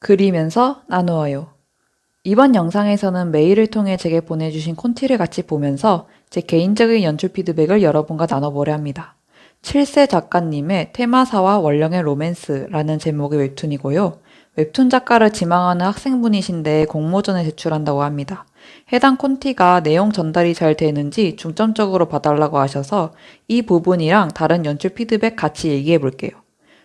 그리면서 나누어요. 이번 영상에서는 메일을 통해 제게 보내주신 콘티를 같이 보면서 제 개인적인 연출 피드백을 여러분과 나눠보려 합니다. 7세 작가님의 테마사와 원령의 로맨스라는 제목의 웹툰이고요. 웹툰 작가를 지망하는 학생분이신데 공모전에 제출한다고 합니다. 해당 콘티가 내용 전달이 잘 되는지 중점적으로 봐달라고 하셔서 이 부분이랑 다른 연출 피드백 같이 얘기해 볼게요.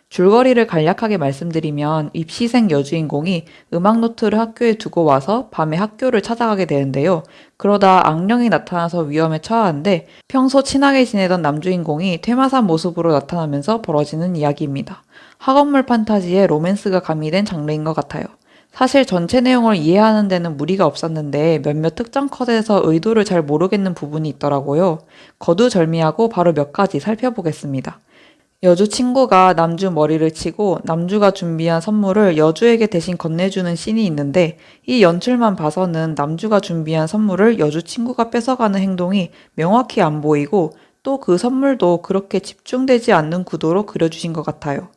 줄거리를 간략하게 말씀드리면 입시생 여주인공이 음악 노트를 학교에 두고 와서 밤에 학교를 찾아가게 되는데요. 그러다 악령이 나타나서 위험에 처하는데 평소 친하게 지내던 남주인공이 퇴마산 모습으로 나타나면서 벌어지는 이야기입니다. 학원물 판타지에 로맨스가 가미된 장르인 것 같아요. 사실 전체 내용을 이해하는 데는 무리가 없었는데 몇몇 특정 컷에서 의도를 잘 모르겠는 부분이 있더라고요. 거두절미하고 바로 몇 가지 살펴보겠습니다. 여주 친구가 남주 머리를 치고 남주가 준비한 선물을 여주에게 대신 건네주는 씬이 있는데 이 연출만 봐서는 남주가 준비한 선물을 여주 친구가 뺏어가는 행동이 명확히 안 보이고 또 그 선물도 그렇게 집중되지 않는 구도로 그려주신 것 같아요.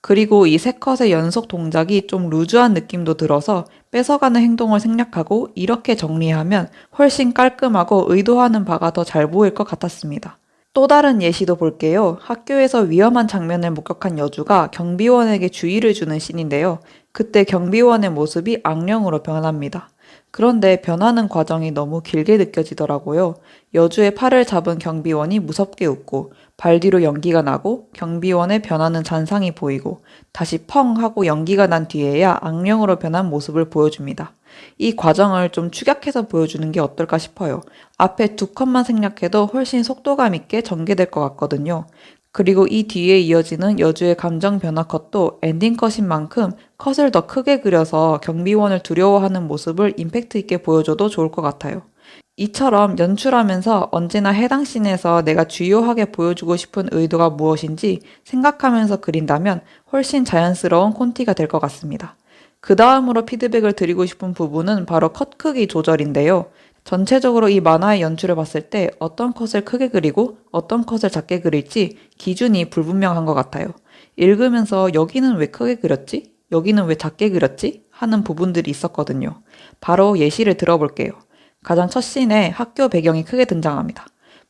그리고 이 세 컷의 연속 동작이 좀 루즈한 느낌도 들어서 뺏어가는 행동을 생략하고 이렇게 정리하면 훨씬 깔끔하고 의도하는 바가 더 잘 보일 것 같았습니다. 또 다른 예시도 볼게요. 학교에서 위험한 장면을 목격한 여주가 경비원에게 주의를 주는 씬인데요. 그때 경비원의 모습이 악령으로 변합니다. 그런데 변하는 과정이 너무 길게 느껴지더라고요. 여주의 팔을 잡은 경비원이 무섭게 웃고 발 뒤로 연기가 나고 경비원의 변하는 잔상이 보이고 다시 펑 하고 연기가 난 뒤에야 악령으로 변한 모습을 보여줍니다. 이 과정을 좀 축약해서 보여주는 게 어떨까 싶어요. 앞에 두 컷만 생략해도 훨씬 속도감 있게 전개될 것 같거든요. 그리고 이 뒤에 이어지는 여주의 감정 변화 컷도 엔딩 컷인 만큼 컷을 더 크게 그려서 경비원을 두려워하는 모습을 임팩트 있게 보여줘도 좋을 것 같아요. 이처럼 연출하면서 언제나 해당 씬에서 내가 주요하게 보여주고 싶은 의도가 무엇인지 생각하면서 그린다면 훨씬 자연스러운 콘티가 될 것 같습니다. 그 다음으로 피드백을 드리고 싶은 부분은 바로 컷 크기 조절인데요. 전체적으로 이 만화의 연출을 봤을 때 어떤 컷을 크게 그리고 어떤 컷을 작게 그릴지 기준이 불분명한 것 같아요. 읽으면서 여기는 왜 크게 그렸지? 여기는 왜 작게 그렸지? 하는 부분들이 있었거든요. 바로 예시를 들어볼게요. 가장 첫 씬에 학교 배경이 크게 등장합니다.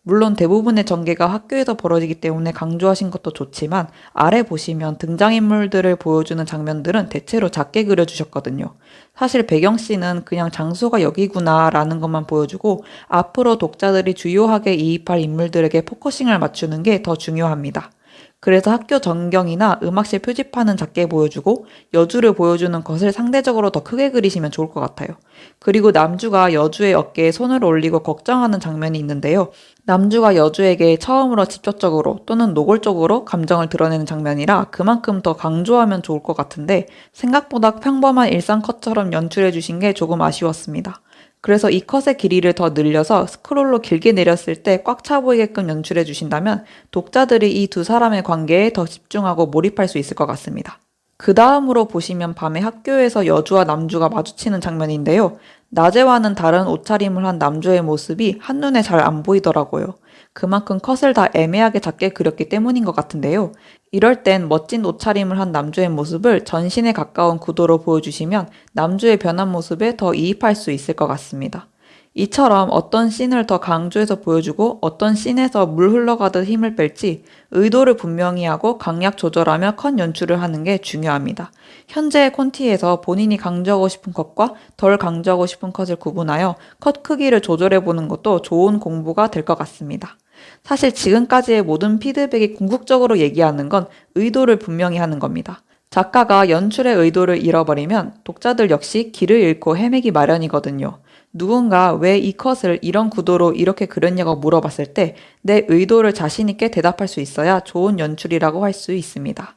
물론 대부분의 전개가 학교에서 벌어지기 때문에 강조하신 것도 좋지만 아래 보시면 등장인물들을 보여주는 장면들은 대체로 작게 그려주셨거든요. 사실 배경씬은 그냥 장소가 여기구나 라는 것만 보여주고 앞으로 독자들이 주요하게 이입할 인물들에게 포커싱을 맞추는 게 더 중요합니다. 그래서 학교 전경이나 음악실 표지판은 작게 보여주고 여주를 보여주는 것을 상대적으로 더 크게 그리시면 좋을 것 같아요. 그리고 남주가 여주의 어깨에 손을 올리고 걱정하는 장면이 있는데요. 남주가 여주에게 처음으로 직접적으로 또는 노골적으로 감정을 드러내는 장면이라 그만큼 더 강조하면 좋을 것 같은데 생각보다 평범한 일상 컷처럼 연출해 주신 게 조금 아쉬웠습니다. 그래서 이 컷의 길이를 더 늘려서 스크롤로 길게 내렸을 때 꽉 차 보이게끔 연출해 주신다면 독자들이 이 두 사람의 관계에 더 집중하고 몰입할 수 있을 것 같습니다. 그 다음으로 보시면 밤에 학교에서 여주와 남주가 마주치는 장면인데요. 낮에와는 다른 옷차림을 한 남주의 모습이 한눈에 잘 안 보이더라고요. 그만큼 컷을 다 애매하게 작게 그렸기 때문인 것 같은데요. 이럴 땐 멋진 옷차림을 한 남주의 모습을 전신에 가까운 구도로 보여주시면 남주의 변한 모습에 더 이입할 수 있을 것 같습니다. 이처럼 어떤 씬을 더 강조해서 보여주고 어떤 씬에서 물 흘러가듯 힘을 뺄지 의도를 분명히 하고 강약 조절하며 컷 연출을 하는 게 중요합니다. 현재의 콘티에서 본인이 강조하고 싶은 컷과 덜 강조하고 싶은 컷을 구분하여 컷 크기를 조절해 보는 것도 좋은 공부가 될 것 같습니다. 사실 지금까지의 모든 피드백이 궁극적으로 얘기하는 건 의도를 분명히 하는 겁니다. 작가가 연출의 의도를 잃어버리면 독자들 역시 길을 잃고 헤매기 마련이거든요. 누군가 왜 이 컷을 이런 구도로 이렇게 그렸냐고 물어봤을 때 내 의도를 자신있게 대답할 수 있어야 좋은 연출이라고 할 수 있습니다.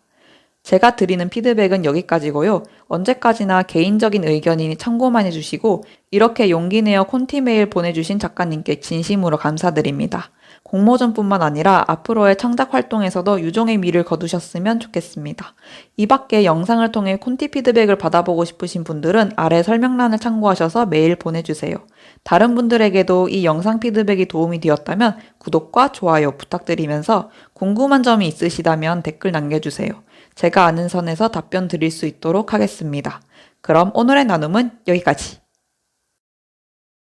제가 드리는 피드백은 여기까지고요. 언제까지나 개인적인 의견이니 참고만 해주시고 이렇게 용기 내어 콘티 메일 보내주신 작가님께 진심으로 감사드립니다. 공모전뿐만 아니라 앞으로의 창작 활동에서도 유종의 미를 거두셨으면 좋겠습니다. 이 밖에 영상을 통해 콘티 피드백을 받아보고 싶으신 분들은 아래 설명란을 참고하셔서 메일 보내주세요. 다른 분들에게도 이 영상 피드백이 도움이 되었다면 구독과 좋아요 부탁드리면서 궁금한 점이 있으시다면 댓글 남겨주세요. 제가 아는 선에서 답변 드릴 수 있도록 하겠습니다. 그럼 오늘의 나눔은 여기까지.